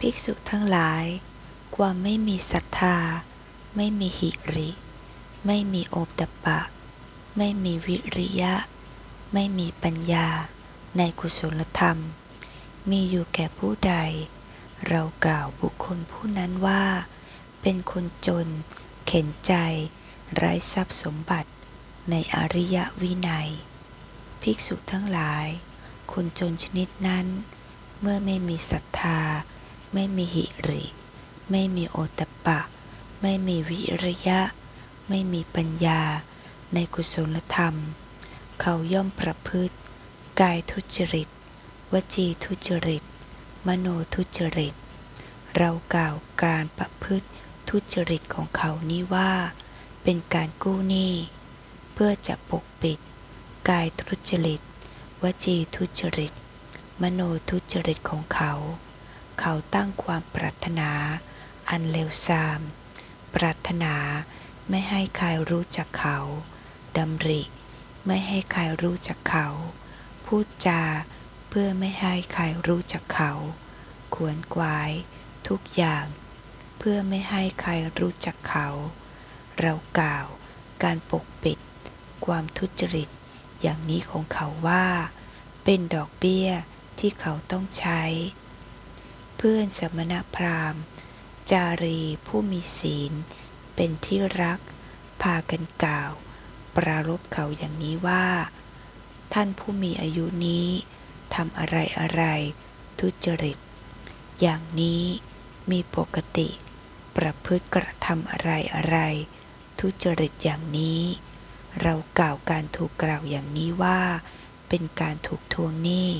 ภิกษุทั้งหลาย ความไม่มีศรัทธา ไม่มีหิริ ไม่มีโอตปะ ไม่มีวิริยะ ไม่มีปัญญา ในกุศลธรรม มีอยู่แก่ผู้ใด เรากล่าวบุคคลผู้นั้นว่า เป็นคนจน เข็นใจ ไร้ทรัพย์สมบัติในอริยวินัย ภิกษุทั้งหลาย คนจนชนิดนั้น เมื่อไม่มีศรัทธา ไม่มีหิริ ไม่มีโอตปะ ไม่มีวิริยะ ไม่มีปัญญา ในกุศลธรรม เขาย่อมประพฤติ กายทุจริต วจีทุจริต มโนทุจริต เรากล่าวการประพฤติทุจริตของเขานี้ว่า เป็นการกู้หนี้ เพื่อจะปกปิด กายทุจริต วจีทุจริต มโนทุจริตของเขา เขาตั้งความปรารถนา อันเลวทราม ปรารถนาไม่ให้ใครรู้จักเขาดำริ ไม่ให้ใครรู้จักเขา พูดจาเพื่อไม่ให้ใครรู้จักเขา ขวนกวาย ทุกอย่าง เพื่อไม่ให้ใครรู้จักเขา เรากล่าวการปกปิด ความทุจริต อย่างนี้ของเขาว่า เป็นดอกเบี้ยที่เขาต้องใช้ เพื่อนสมณพราหมณ์ จารีผู้มีศีล เป็นที่รัก พากันกล่าว ปรารบเขาอย่างนี้ว่า ท่านผู้มีอายุนี้ทำอะไรอะไร ทุจริต อย่างนี้มีปกติ ประพฤติกระทำอะไรอะไร ทุจริตอย่างนี้ เรากล่าวการถูกกล่าวอย่างนี้ว่า เป็นการถูกทวงหนี้